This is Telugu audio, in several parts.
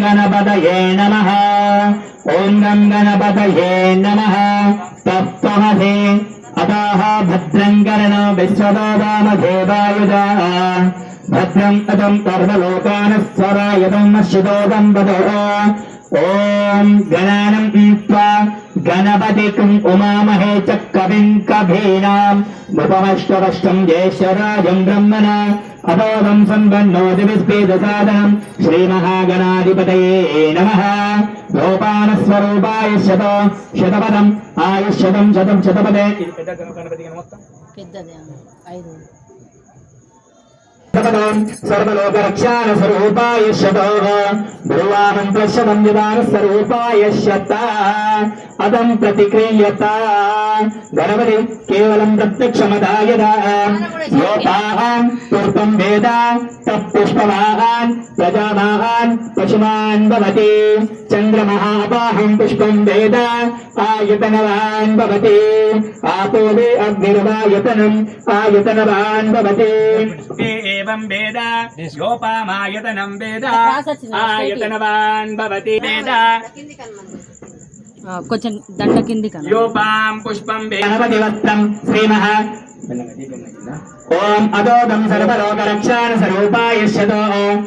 गणपतये नमः ॐ गं गणपतये नमः तत्त्वमसि अतः भद्रं कर्ण विश्वदामधेवायुधा भद्रम् अतं सर्वलोकानस्वरायतं नश्यतोदं वदः ॐ गणानं గణపతికుం ఉమామహే చ కవిం కభీనాం ఉపమష్టవష్టం జేశరాజం బ్రహ్మణ అపోదం సంపన్నో దివిస్పేద సాధనం శ్రీమహాగణాధిపతయే నమ గోపాలస్వరూపాయ శత శతపదం ఆయుష్యతం శతం శతపదే సర్వలోకరక్షాణ స్వరూపాయ శతో శతం నిదాన స్వరూపాయ శత అదం ప్రతిక్రీయత. గణపతి కేవలం ప్రత్యక్షమదాయద. యోపాహాన్ వేద. తపుష్పవాహాన్ ప్రజావాహాన్ పశుమాన్ భవతి. చంద్రమహాపాహం పుష్పం వేద. ఆయుతనవాన్ భవతి. ఆపో అగ్నిర్వాయుతనం ఆయుతనవాన్ భవతి. ఏవం వేద? యోపామాయతనం వేద. ఆయతనవాన్ భవతి. వేద. కొంచెం దండ కింది యూపాం పుష్పం గణపతివత్తం శ్రీమః స్వరూపాయ శతో. ఓం.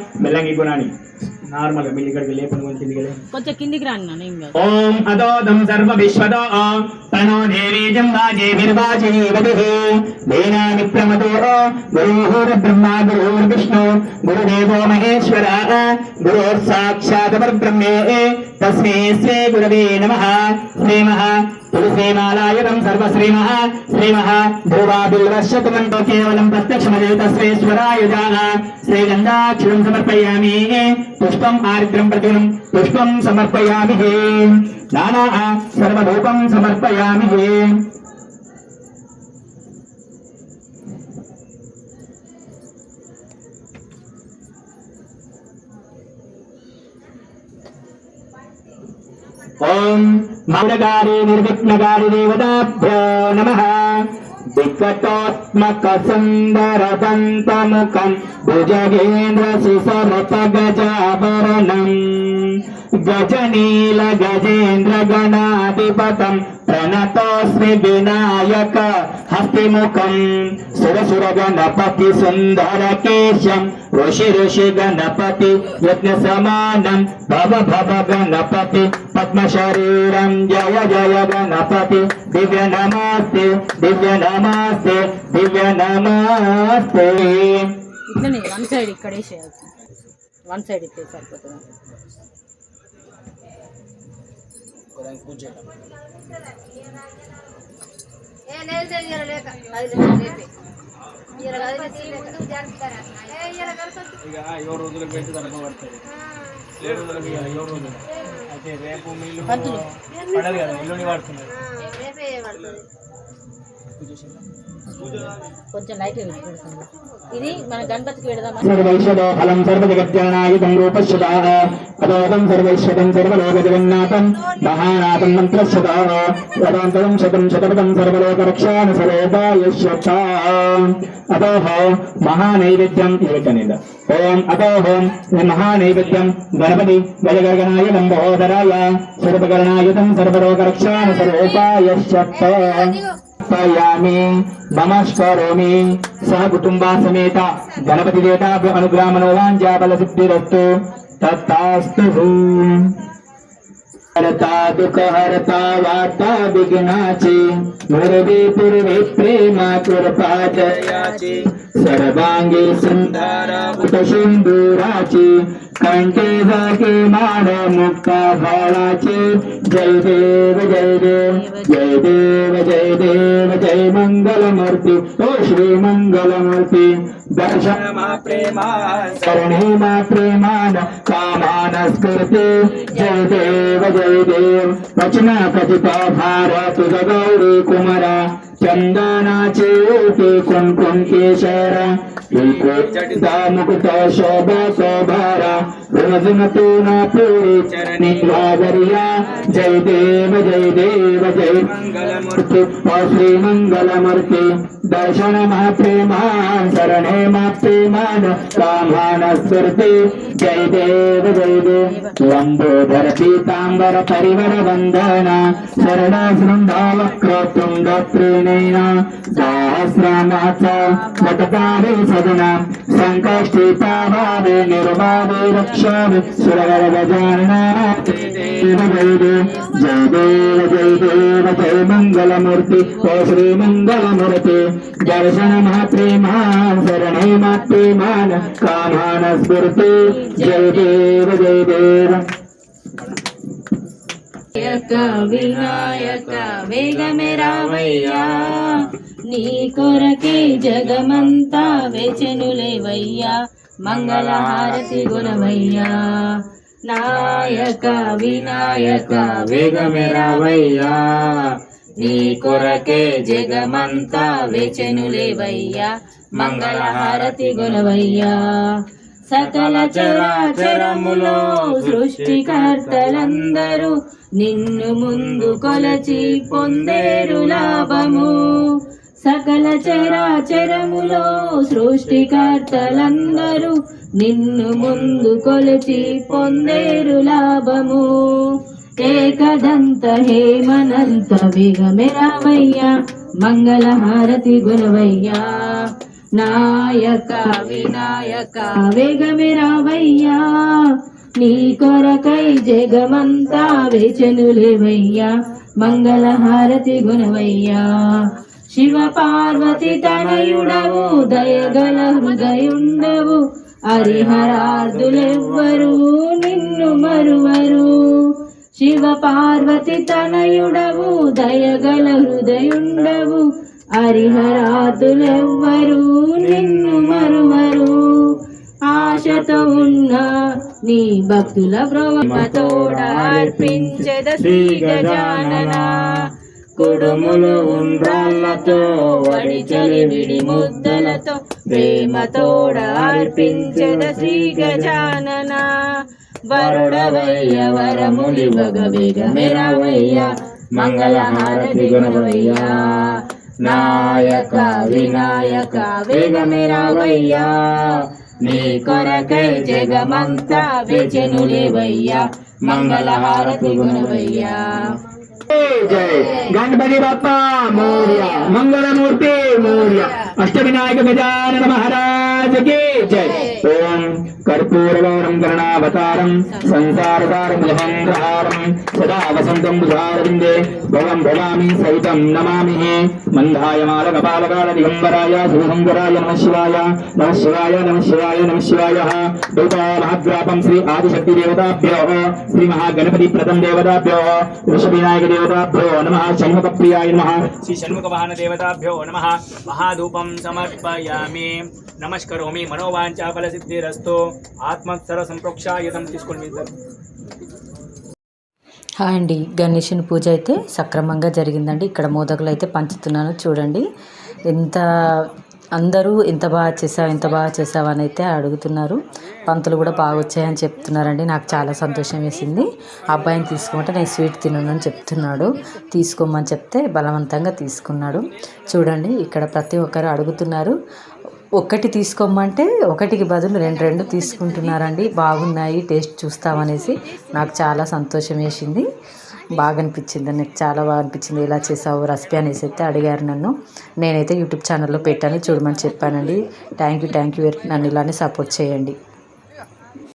నార్మల్ మిల్లి ఇక్కడికి లేపని కొంచెం కిందికి లే. కొంచెం కిందికి రాను నాన్న ఏం కాదు ఓం అదోదం సర్వ విశ్వదో ప్రణో దేవీజం వాజేభిర్వాజీవతిః దేనామిత్రమతో గురుః బ్రహ్మ గురుః విష్ణు గురుదేవో మహేశ్వర గురుః సాక్షాత్ పరబ్రహ్మే తస్మై శ్రీ గురవే నమః శ్రీమః తులసీమాలాయనం సర్వశ్రీమ శ్రీమ ధ్రువా బిల్వశ్యతుమంతో కేవలం ప్రత్యక్షమదే తస్మేశ్వరాయ శ్రీగంధాక్షరం సమర్పయామి. పుష్పం ఆరిద్రం ప్రతినం పుష్పం సమర్పయామి నానా సర్వరూపం సమర్పయామి ఓం మౌడగారి నిర్విఘ్నగారి దేవతాభ్యో నమ. వికటోత్మక సుందర దంతముఖం భుజగేంద్ర శిశరత గజాభరణం గజనీల గజేంద్ర గణాధిపతం ప్రణతోస్మి వినాయక హస్తిముఖం. సురసుర గణపతి సుందర కేశం ఋషి ఋషి గణపతి యజ్ఞ సమానం. భవ భవ గణపతి పద్మ శరీరం. జయ జయ గణపతి. దివ్య నమస్తే. దివ్య నమస్తే. దివ్య నమస్తే. ఇట్లనే వన్ సైడ్ ఇక్కడ వేసేయాలి వన్ సైడ్ ఇట్టే సరిపోతుంది. ఏ లేదు లేదు ఇయ్యాల లేక అది లేదు ఇక ఏడు రోజులకు పెట్టి జరపబడుతుంది ఏడు రోజులకి ఇక ఏడు రోజులు. అయితే రేపు మీళ్ళు పడదు కదా ఇల్లుని పడుతున్నారు రేపే పడుతుంది కొంచెం లైట్ పెడుతుంది ఇది మన గణపతికి పెడదామా సర్వైశ్వతం సర్వలోకజగన్నాథం మహానాథం మంత్రశ్యత శతం శతపదం సర్వలోకరక్షాణ సర్వోపాయశ్యత అతోహ మహానైవేద్యం ఇవచ్చనేద ఓం అతోహం మహానైవేద్యం గణపతి గజగణాయ లంబోదరాయ సర్వగణాయుధం సర్వలోకరక్షాణ సర్వోపాయశ్యత సమర్పయామి నమస్కరోమి సహ కుటుంబా సమేత గణపతి దేవతాభ్య అనుగ్రహ మనోవాంఛా బల సిద్ధిరస్తు తత్తాస్తు హరతా దుఃఖ హరతా వార్తా విఘ్నాచి మురవి పూర్వే ప్రేమ కృపా జయాచి సర్వాంగి సుందర कंटे जागे माड मुक्ता भावाचे जय देव जय देव जय देव जय देव जय मंगलमूर्ती. ओ श्री मंगलमूर्ती दर्शन मा प्रेमा मा प्रेमान कामानस करते जय देव जय देव वचना कथिता भार तुझ गौरी कुमरा. चंदनाचे ओके कुंकुम केशरा. जटिता मुकुट शोभा शोभारा रुमझुम तू ना पुरी चरणी वागरिया जय देव जय देव जय मंगलमूर्ती ओ श्री मंगलमूर्ती दर्शन महाप्रेमा शरणे शरणैमाप्यमान कामानस्फूर्ति जय देव जय देव लम्बोदर पीताम्बर परिवर वन्दन शरण शृङ्गावक्रोतुङ्ग त्रिणेन सहस्रमाचा वटकारे सदनां सङ्कष्टिता भावे निर्भावे रक्षामि सुरगरगजाननाथे जय देव जय देव जय मङ्गलमूर्ति जय श्रीमङ्गलमूर्ति दर्शनमात्रीमान् शरणै मात्रीमान् कामान स्फूर्ति जय देव जय देव विनायक विनायक वेगमे रामय्या నీ కొరకే జగమంతా వెచెనులేవయ్యా మంగళహారతి గుణమయ్యా. నాయక వినాయక వేగమెరావయ్యా నీ కొరకే జగమంతా వెచెనులేవయ్యా మంగళహారతి గుణవయ్యా సకల చరాచరములో సృష్టికర్తలందరూ నిన్ను ముందు కొలచి పొందేరు లాభము. సకల చరాచరములో సృష్టికర్తలందరూ నిన్ను ముందు కొలిచి పొందేరు లాభము. ఏకదంత హేమనంత వేగమే రావయ్యా మంగళహారతి గుణవయ్యా. నాయక వినాయక వేగమే రావయ్యా నీ కొరకై జగమంతా వేచనులేవయ్యా మంగళహారతి గుణవయ్యా. శివ పార్వతి తనయుడవు దయగల హృదయుండవు హరిహరార్దులెవ్వరు నిన్ను మరువరు. శివ పార్వతి తనయుడవు దయగల హృదయుండవు హరిహరాతులెవ్వరు నిన్ను మరువరు. ఆశతో ఉన్న నీ భక్తుల బ్రహ్మతోడ అర్పించద శ్రీ గజానన. కుడుములు ఉండ్రాళ్ళతో వడిచలి విడి ముద్దలతో ప్రేమతోడ అర్పించద శ్రీ గజానన వరుడవయ్య వరములివగ వేగమెరవయ్య మంగళహారతి గుణవయ్యా నాయక వినాయక వేగమెరవయ్యా. నీ కొరకై జగమంతా వెచెనులేవయ్యా మంగళహారతి గుణవయ్యా जय। गणपति बाप्पा मौर्य। मंगलमूर्ति मौर्य। अष्ट विनायक गजानन महाराज। మహారాజకి జై. ఓం కర్పూరవారం కరుణావతారం సంసారతారం జహంగ్రహారం సదా వసంతం బుధారవిందే భవం భవామి సవితం నమామి మందాయ మాల కపాలకాల దిగంబరాయ శివశంకరాయ నమ శివాయ నమ శివాయ నమ శివాయ నమ శివాయ. దూతా మహాగ్రాపం శ్రీ ఆదిశక్తి దేవతాభ్యో శ్రీ మహాగణపతి ప్రథం దేవతాభ్యో వృషభినాయక దేవతాభ్యో నమ. షణ్ముఖ ప్రియాయ నమ. శ్రీ షణ్ముఖ వాహన దేవతాభ్యో నమ. మహాధూపం సమర్పయామి. నమస్కారం కరోమి మనోవాంఛ ఫల సిద్ధిరస్తు ఆత్మత్సర సంప్రోక్షాయుధం తీసుకొని మీద హాయ్ అండి. గణేషుని పూజ అయితే సక్రమంగా జరిగిందండి. ఇక్కడ మోదకులు అయితే పంచుతున్నాను. చూడండి. ఎంత అందరూ ఎంత బాగా చేసావు ఎంత బాగా చేసావు అని అయితే అడుగుతున్నారు. పంతులు కూడా బాగా వచ్చాయని చెప్తున్నారండి. నాకు చాలా సంతోషం వేసింది. అబ్బాయిని తీసుకోమంటే నేను స్వీట్ తినను అని చెప్తున్నాడు. తీసుకోమని చెప్తే బలవంతంగా తీసుకున్నాడు. చూడండి. ఇక్కడ ప్రతి ఒక్కరు అడుగుతున్నారు. ఒక్కటి తీసుకోమంటే ఒకటికి బదులు రెండు రెండు తీసుకుంటున్నారండి. బాగున్నాయి టేస్ట్ చూస్తామనేసి నాకు చాలా సంతోషం వేసింది. బాగా అనిపించింది నాకు చాలా బాగా అనిపించింది ఎలా చేసావు రెసిపీ అనేసి అయితే అడిగారు నన్ను. నేనైతే యూట్యూబ్ ఛానల్లో పెట్టాను చూడమని చెప్పానండి. థ్యాంక్ యూ థ్యాంక్ యూ నన్ను ఇలానే సపోర్ట్ చేయండి.